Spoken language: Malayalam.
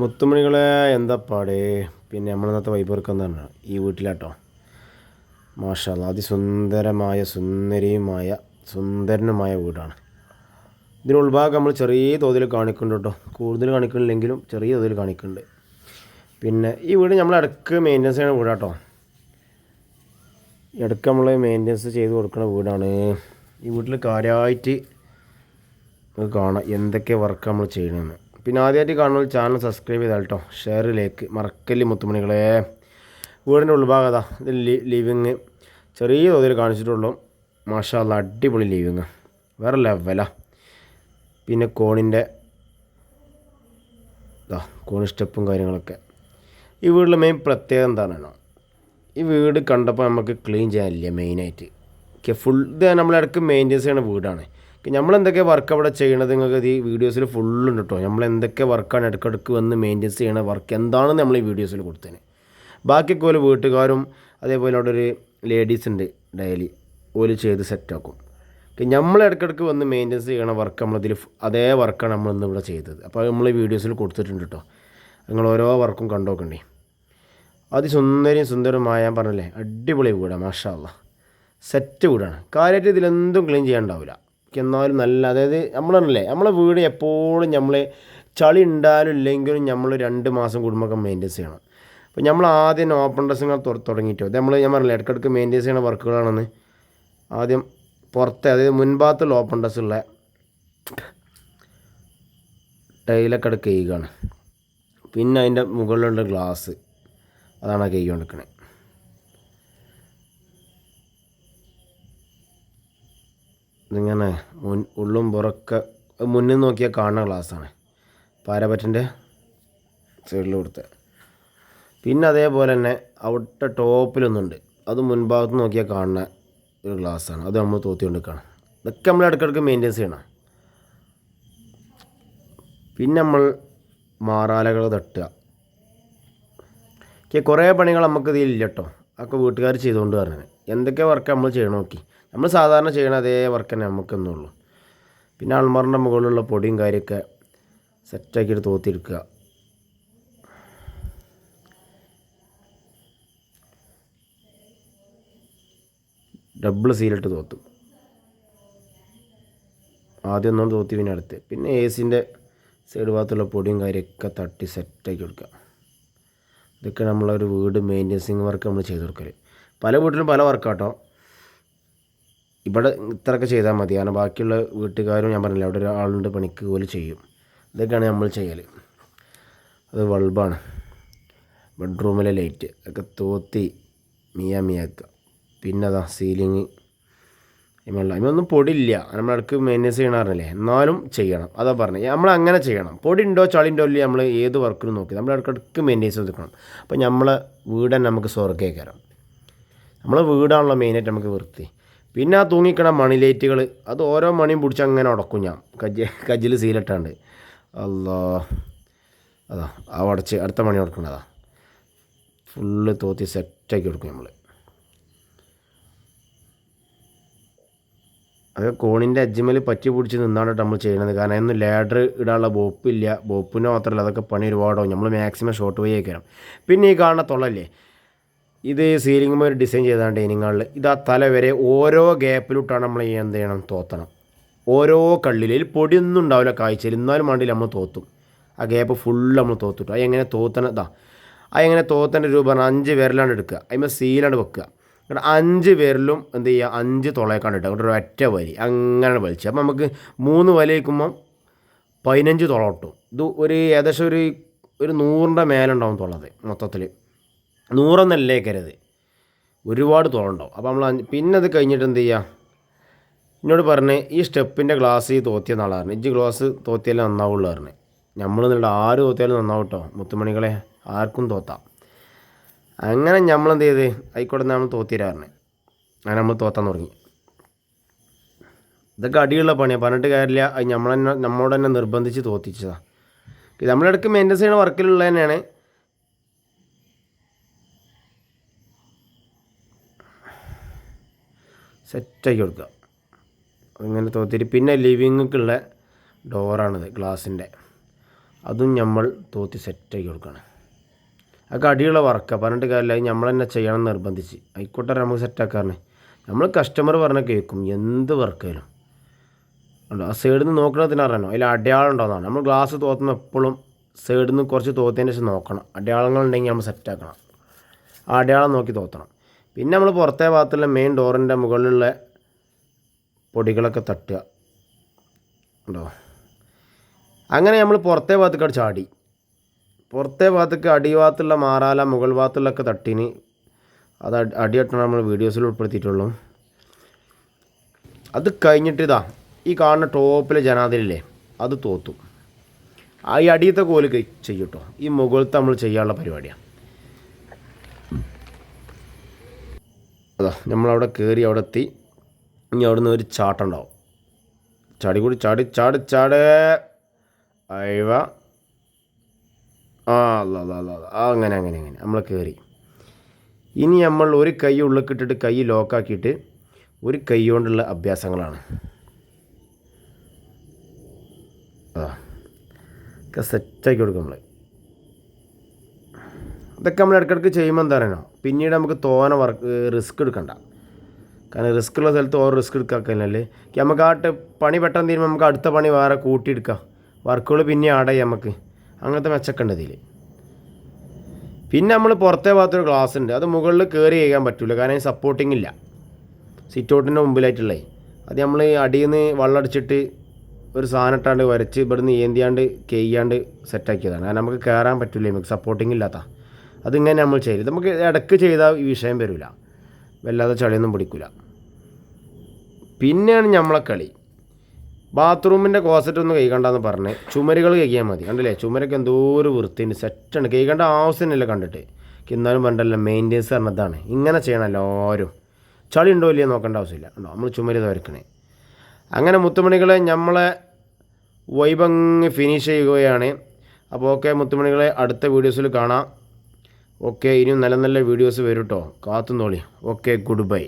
മുത്തുമണികളെ എന്താ പാടേ പിന്നെ നമ്മളിന്നത്തെ വൈബർക്കെന്താണ് ഈ വീട്ടിലാട്ടോ. മാഷാല്ല അതിസുന്ദരമായ സുന്ദരിയുമായ സുന്ദരനുമായ വീടാണ്. ഇതിന് ഉൾഭാഗം നമ്മൾ ചെറിയ തോതിൽ കാണിക്കുന്നുണ്ട് കേട്ടോ. കൂടുതൽ കാണിക്കുന്നില്ലെങ്കിലും ചെറിയ തോതിൽ കാണിക്കുന്നുണ്ട്. പിന്നെ ഈ വീട് നമ്മൾ ഇടയ്ക്ക് മെയിന്റനൻസ് ചെയ്യുന്ന വീടാട്ടോ. ഇടയ്ക്ക് നമ്മൾ മെയിന്റനൻസ് ചെയ്ത് കൊടുക്കുന്ന വീടാണ്. ഈ വീട്ടിൽ കാര്യമായിട്ട് കാണാം എന്തൊക്കെ വർക്ക് നമ്മൾ ചെയ്യണമെന്ന് പിന്നെ ആദ്യമായിട്ട് കാണുന്ന ചാനൽ സബ്സ്ക്രൈബ് ചെയ്താൽ കേട്ടോ ഷെയറിലേക്ക് മറക്കല്ലേ മുത്തുമണികളെ. വീടിന്റെ ഉൾഭാഗത ഇത് ലിവിങ് ചെറിയ തോതിൽ കാണിച്ചിട്ടുള്ളൂ. മാഷാ മാഷാല്ല അടിപൊളി ലിവിങ് വേറെ ലെവലാ പിന്നെ കോണിന്റെ ഇതാ കോണി സ്റ്റെപ്പും കാര്യങ്ങളൊക്കെ. ഈ വീട്ടിലെ മെയിൻ പ്രത്യേകത എന്താണ് ഈ വീട് കണ്ടപ്പോൾ നമുക്ക് ക്ലീൻ ചെയ്യാനില്ല മെയിനായിട്ട് ഫുൾ ഇത് നമ്മളിടക്ക് മെയിന്റെയിൻസ് ചെയ്യുന്ന വീടാണ്. നമ്മൾ എന്തൊക്കെ വർക്ക് അവിടെ ചെയ്യണത് നിങ്ങൾക്ക് ഈ വീഡിയോസിൽ ഫുള്ളുണ്ട് കേട്ടോ നമ്മൾ എന്തൊക്കെ വർക്കാണ് ഇടയ്ക്കിടയ്ക്ക് വന്ന് മെയിന്റെയിൻസ് ചെയ്യണ വർക്ക് എന്താണെന്ന് നമ്മൾ ഈ വീഡിയോസിൽ കൊടുത്തേനെ. ബാക്കിയൊക്കെ ഒരു വീട്ടുകാരും അതേപോലെ അവിടെ ഒരു ലേഡീസ് ഉണ്ട് ഡെയിലി ഓൽ ചെയ്ത് സെറ്റാക്കും നമ്മൾ ഇടയ്ക്കിടയ്ക്ക് വന്ന് മെയിന്റെയിൻസ് ചെയ്യണ വർക്ക് നമ്മളിതിൽ അതേ വർക്കാണ് നമ്മൾ ഇന്ന് ഇവിടെ ചെയ്തത്. അപ്പോൾ നമ്മൾ ഈ വീഡിയോസിൽ കൊടുത്തിട്ടുണ്ട് കേട്ടോ നിങ്ങൾ ഓരോ വർക്കും കണ്ടോക്കണ്ടേ അതിസുന്ദരിയും സുന്ദരമായ ഞാൻ പറഞ്ഞല്ലേ അടിപൊളി വീടാണ് മാഷാള്ള സെറ്റ് വീടാണ്. കാര്യമായിട്ട് ഇതിലെന്തും ക്ലീൻ ചെയ്യാണ്ടാവില്ല എന്നാലും നല്ല അതായത് നമ്മൾ പറഞ്ഞില്ലേ നമ്മളെ വീട് എപ്പോഴും നമ്മൾ ചളി ഉണ്ടായാലും ഇല്ലെങ്കിലും നമ്മൾ രണ്ട് മാസം കുടുംബമൊക്കെ മെയിന്റെയിൻസ് ചെയ്യണം. അപ്പോൾ നമ്മൾ ആദ്യം ഓപ്പൺ ഡ്രസ്സിങ്ങൾ തുടങ്ങിയിട്ടോ അത് നമ്മൾ ഞാൻ പറഞ്ഞില്ലേ ഇടയ്ക്കിടയ്ക്ക് മെയിന്റെയിൻസ് ചെയ്യുന്ന വർക്കുകളാണെന്ന്. ആദ്യം പുറത്തെ അതായത് മുൻഭാഗത്തുള്ള ഓപ്പൺ ഡ്രസ്സുള്ള ടൈലൊക്കെ ഇടയ്ക്ക് ചെയ്യുകയാണ് പിന്നെ അതിന്റെ മുകളിലുള്ള ഗ്ലാസ് അതാണ് കൈ കൊണ്ടിരിക്കണേ. ഇതിങ്ങനെ മുൻ ഉള്ളും പുറക്കെ മുന്നിൽ നോക്കിയാൽ കാണുന്ന ഗ്ലാസ്സാണ്. പാരപറ്റിന്റെ സൈഡിൽ കൊടുത്ത് പിന്നെ അതേപോലെ തന്നെ അവിടുത്തെ ടോപ്പിലൊന്നുണ്ട്. അത് മുൻഭാഗത്ത് നോക്കിയാൽ കാണുന്ന ഒരു ഗ്ലാസ്സാണ്. അത് നമ്മൾ തോത്തി കൊണ്ടിരിക്കുകയാണ്. ഇതൊക്കെ നമ്മൾ ഇടയ്ക്കിടയ്ക്ക് മെയിന്റെയിൻസ് ചെയ്യണം. പിന്നെ നമ്മൾ മാറാലകൾ തട്ടുക. കുറേ പണികൾ നമുക്ക് ഇതിലില്ല കേട്ടോ. അതൊക്കെ വീട്ടുകാർ ചെയ്തുകൊണ്ട് പറഞ്ഞത് എന്തൊക്കെ വർക്ക് നമ്മൾ ചെയ്യണം നോക്കി. നമ്മൾ സാധാരണ ചെയ്യണ അതേ വർക്ക് തന്നെ നമുക്കെന്നുള്ളൂ പിന്നെ അൾമാറിന്റെ മുകളിലുള്ള പൊടിയും കാര്യമൊക്കെ സെറ്റാക്കിയിട്ട് തോത്തിയെടുക്കുക ഡബിൾ സീലിട്ട് തോത്തും. ആദ്യം ഒന്നുകൊണ്ട് തോത്തി പിന്നെ അടുത്ത്. പിന്നെ എ സിന്റെ സൈഡ് ഭാഗത്തുള്ള പൊടിയും കാര്യമൊക്കെ തട്ടി സെറ്റാക്കി കൊടുക്കുക ഇതൊക്കെ നമ്മളൊരു വീട് മെയിന്റെനൻസിങ് വർക്ക് നമ്മൾ ചെയ്ത് കൊടുക്കൽ പല വീട്ടിലും പല വർക്കാട്ടോ ഇവിടെ ഇത്രയൊക്കെ ചെയ്താൽ മതി. കാരണം ബാക്കിയുള്ള വീട്ടുകാരും ഞാൻ പറഞ്ഞില്ല അവിടെ ഒരാളുണ്ട് പണിക്ക് പോലെ ചെയ്യും. ഇതൊക്കെയാണ് നമ്മൾ ചെയ്യൽ. അത് ബൾബാണ് ബെഡ്റൂമിലെ ലൈറ്റ് ഒക്കെ തോത്തി മിയാ മിയാക്കുക. പിന്നെ അതാ സീലിങ് ഇമല്ല ഇതൊന്നും പൊടിയില്ല. നമ്മളിടക്ക് മെയിന്റെസ് ചെയ്യണമായിരുന്നില്ലേ എന്നാലും ചെയ്യണം. അതാ പറഞ്ഞത്. നമ്മൾ അങ്ങനെ ചെയ്യണം. പൊടി ഉണ്ടോ ചളി ഉണ്ടോ ഇല്ല നമ്മൾ ഏത് വർക്കിനും നോക്കി. നമ്മൾ ഇടയ്ക്കിടയ്ക്ക് മെയിന്റെസ് ചെയ്തിരിക്കണം. അപ്പോൾ നമ്മളെ വീട് നമുക്ക് കയറാം നമ്മളെ വീടാണല്ലോ മെയിനായിട്ട് നമുക്ക് വൃത്തി. പിന്നെ ആ തൂങ്ങിക്കണ മണി ലൈറ്റുകൾ അത് ഓരോ മണിയും പിടിച്ച് അങ്ങനെ ഉടക്കും ഞാൻ. കജ്ജ് കജ്ജിൽ സീലിട്ടാണ്ട് അല്ലോ അതാ ആ ഉടച്ച് അടുത്ത മണി ഉടക്കണതാ ഫുള്ള് തോത്തി സെറ്റാക്കി കൊടുക്കും നമ്മൾ അത് കോണിന്റെ അജ്മൽ പറ്റി പിടിച്ച് നിന്നാണ് നമ്മൾ ചെയ്യണത്. കാരണം ഇന്ന് ലാഡർ ഇടാനുള്ള ബോപ്പില്ല ബോപ്പിന് മാത്രമല്ല അതൊക്കെ പണി ഒരുപാടാവും. നമ്മൾ മാക്സിമം ഷോർട്ട് വേ ആക്കണം പിന്നെ ഈ കാണുന്ന തൊള്ളല്ലേ? ഇത് സീലിംഗ് ഒരു ഡിസൈൻ ചെയ്താണ് ഡൈനിങ്ങാളിൽ ഇത് ആ തല വരെ ഓരോ ഗ്യാപ്പിലിട്ടാണ് നമ്മൾ എന്ത് ചെയ്യണം? തോത്തണം. ഓരോ കള്ളിൽ പൊടിയൊന്നും ഉണ്ടാവില്ല കാഴ്ചയിൽ എന്നാലും വേണ്ടിയിൽ നമ്മൾ തോത്തും. ആ ഗ്യാപ്പ് ഫുള്ള് നമ്മൾ തോത്തിട്ടു. അത് എങ്ങനെ തോത്തണം ഇതാ അത് എങ്ങനെ തോത്തേണ്ട രൂപ അഞ്ച് പേരിലാണ് എടുക്കുക. അതിന്മേൽ സീലാണ് വെക്കുക. എന്നിട്ട് അഞ്ച് പേരിലും എന്ത് ചെയ്യുക? അഞ്ച് തുളയൊക്കെയാണ് ഇട്ടുക ഒരു ഒറ്റ വലി. അങ്ങനെ വലിച്ചത്. അപ്പം നമുക്ക് മൂന്ന് വലിക്കുമ്പം പതിനഞ്ച് തുള കിട്ടും ഇത് ഒരു ഏകദേശം ഒരു ഒരു നൂറിന്റെ മേലുണ്ടാവും തുള്ളത് മൊത്തത്തിൽ നൂറൊന്നല്ലേ കരുത് ഒരുപാട് തോന്നുണ്ടാവും അപ്പോൾ നമ്മൾ പിന്നെ അത് കഴിഞ്ഞിട്ട് എന്ത് ചെയ്യുക എന്നോട് പറഞ്ഞ് ഈ സ്റ്റെപ്പിന്റെ ഗ്ലാസ് തോത്തിയ നാളായിരുന്നു ഇഞ്ച് ഗ്ലാസ് തോത്തിയാലേ നന്നാവുള്ളൂ പറഞ്ഞു. നമ്മൾ നിങ്ങളുടെ ആര് തോത്തിയാലും നന്നാവും മുത്തുമണികളെ ആർക്കും തോത്താം. അങ്ങനെ നമ്മൾ എന്ത് ചെയ്ത്? ആയിക്കോട്ടെ നമ്മൾ തോത്തിരാറിന് അങ്ങനെ നമ്മൾ തോത്താൻ തുടങ്ങി. ഇതൊക്കെ അടിയുള്ള പണിയാണ് പറഞ്ഞിട്ട് കാര്യമില്ല. അത് നമ്മൾ തന്നെ നമ്മോട് തന്നെ നിർബന്ധിച്ച് തോത്തിച്ചതാണ് നമ്മളിടയ്ക്ക് മെയിന്റെസ് ചെയ്യുന്ന വർക്കിലുള്ള തന്നെയാണ് സെറ്റാക്കി കൊടുക്കുക. അങ്ങനെ തോത്തിരി പിന്നെ ലിവിങ്ങൊക്കെയുള്ള ഡോറാണിത് ഗ്ലാസിന്റെ അതും നമ്മൾ തോത്തി സെറ്റാക്കി കൊടുക്കണം അതൊക്കെ അടിയുള്ള വർക്കാണ് പറഞ്ഞിട്ട് കാര്യമില്ല. അത് നമ്മൾ തന്നെ ചെയ്യണം നിർബന്ധിച്ച്. ആയിക്കോട്ടെ നമുക്ക് സെറ്റാക്കാറുണ്ട് നമ്മൾ കസ്റ്റമർ പറഞ്ഞ കേൾക്കും എന്ത് വർക്കായാലും ഉണ്ടോ ആ സൈഡിൽ നിന്ന് നോക്കണത്തിന് അറിയണോ അതിൽ അടയാളം ഉണ്ടോയെന്നാണ് നമ്മൾ ഗ്ലാസ് തോത്തുമ്പോൾ എപ്പോഴും സൈഡിൽ നിന്ന് കുറച്ച് തോത്തിയതിന് ശേഷം നോക്കണം. അടയാളങ്ങളുണ്ടെങ്കിൽ നമ്മൾ സെറ്റാക്കണം ആ അടയാളം നോക്കി തോത്തണം. പിന്നെ നമ്മൾ പുറത്തെ ഭാഗത്തുള്ള മെയിൻ ഡോറിന്റെ മുകളിലുള്ള പൊടികളൊക്കെ തട്ടുക. ഉണ്ടോ? അങ്ങനെ നമ്മൾ പുറത്തെ ഭാഗത്തേക്ക് ചാടി. പുറത്തെ ഭാഗത്തേക്ക് അടിഭാഗത്തുള്ള മാറാല മുകൾ ഭാഗത്തുള്ളൊക്കെ തട്ടിന്. അത് അടി- അടിയട്ടാണ് നമ്മൾ വീഡിയോസിൽ ഉൾപ്പെടുത്തിയിട്ടുള്ളൂ. അത് കഴിഞ്ഞിട്ട് ഇതാ ഈ കാണുന്ന ടോപ്പിലെ ജനാതിരില്ലേ അത് തോത്തും. ആ ഈ അടിയത്തെ കോൽ ചെയ്യൂട്ടോ ഈ മുകളിലത്തെ നമ്മൾ ചെയ്യാനുള്ള പരിപാടിയാണ് അതാ നമ്മളവിടെ കയറി അവിടെ എത്തി ഇനി അവിടെ നിന്ന് ഒരു ചാട്ടുണ്ടാവും ചാടി കൂടി ചാടി ചാടി ചാട്. അയവ. ആ അല്ല അല്ല അല്ല. അങ്ങനെ അങ്ങനെ അങ്ങനെ. നമ്മൾ കയറി ഇനി നമ്മൾ ഒരു കൈ ഉള്ളിക്കിട്ടിട്ട് കൈ ലോക്കാക്കിയിട്ട് ഒരു കൈ കൊണ്ടുള്ള അഭ്യാസങ്ങളാണ്. ആ സെറ്റാക്കി കൊടുക്കും നമ്മൾ ഇതൊക്കെ നമ്മൾ ഇടയ്ക്കിടയ്ക്ക് ചെയ്യുമ്പോൾ എന്താ പറയുക പിന്നീട് നമുക്ക് തോനെ വർക്ക് റിസ്ക് എടുക്കണ്ട. കാരണം റിസ്ക് ഉള്ള സ്ഥലത്ത് ഓരോ റിസ്ക് എടുക്കാക്കല്ലേ? നമുക്ക് ആ പണി പെട്ടെന്ന് തീരുമ്പോൾ നമുക്ക് അടുത്ത പണി വേറെ കൂട്ടിയെടുക്കാം. വർക്കുകൾ പിന്നെ ആടായി നമുക്ക്. അങ്ങനത്തെ മെച്ചൊക്കെ ഇതിൽ പിന്നെ നമ്മൾ പുറത്തെ ഭാഗത്തൊരു ഗ്ലാസ് ഉണ്ട്. അത് മുകളിൽ കയറി ചെയ്യാൻ പറ്റില്ല കാരണം സപ്പോർട്ടിംഗ് ഇല്ല. സിറ്റ് ഔട്ടിന്റെ മുമ്പിലായിട്ടുള്ളേ. അത് നമ്മൾ അടിയിൽ നിന്ന് വെള്ളമടിച്ചിട്ട് ഒരു സാധനം ഇട്ടാണ്ട് വരച്ച് ഇവിടുന്ന് ഏന്തിയാണ്ട് കെയ്യാണ്ട് സെറ്റാക്കിയതാണ് കാരണം നമുക്ക് കയറാൻ പറ്റില്ല നമുക്ക് സപ്പോർട്ടിംഗ് ഇല്ലാത്ത. അതിങ്ങനെ നമ്മൾ ചെയ്യരുത്. നമുക്ക് ഇടയ്ക്ക് ചെയ്താൽ ഈ വിഷയം വരില്ല. വല്ലാതെ ചളിയൊന്നും പിടിക്കില്ല പിന്നെയാണ് നമ്മളെ കളി. ബാത്റൂമിന്റെ കോസറ്റ് ഒന്ന് കൈകണ്ടെന്ന് പറഞ്ഞ് ചുമരുകൾ കഴിക്കാൻ മതി. കണ്ടില്ലേ? ചുമരൊക്കെ എന്തോ ഒരു വൃത്തിയുണ്ട്. സെറ്റാണ് കൈകണ്ട ആവശ്യമില്ല കണ്ടിട്ട്. എന്നാലും വേണ്ടല്ല മെയിന്റെനൻസ് പറഞ്ഞതാണ്. ഇങ്ങനെ ചെയ്യണം എല്ലാവരും. ചളി ഉണ്ടോ ഇല്ലയോ നോക്കേണ്ട ആവശ്യമില്ല. ഉണ്ടോ നമ്മൾ ചുമര് തുരക്കണേ. അങ്ങനെ മുത്തുമണികളെ നമ്മളെ വൈബങ്ങ് ഫിനിഷ് ചെയ്യുകയാണ്. അപ്പോൾ ഓക്കെ മുത്തുമണികളെ അടുത്ത വീഡിയോസിൽ കാണാം. ഓക്കെ ഇനിയും നല്ല നല്ല വീഡിയോസ് വരും കേട്ടോ കാത്തുനോളി ഓക്കെ ഗുഡ് ബൈ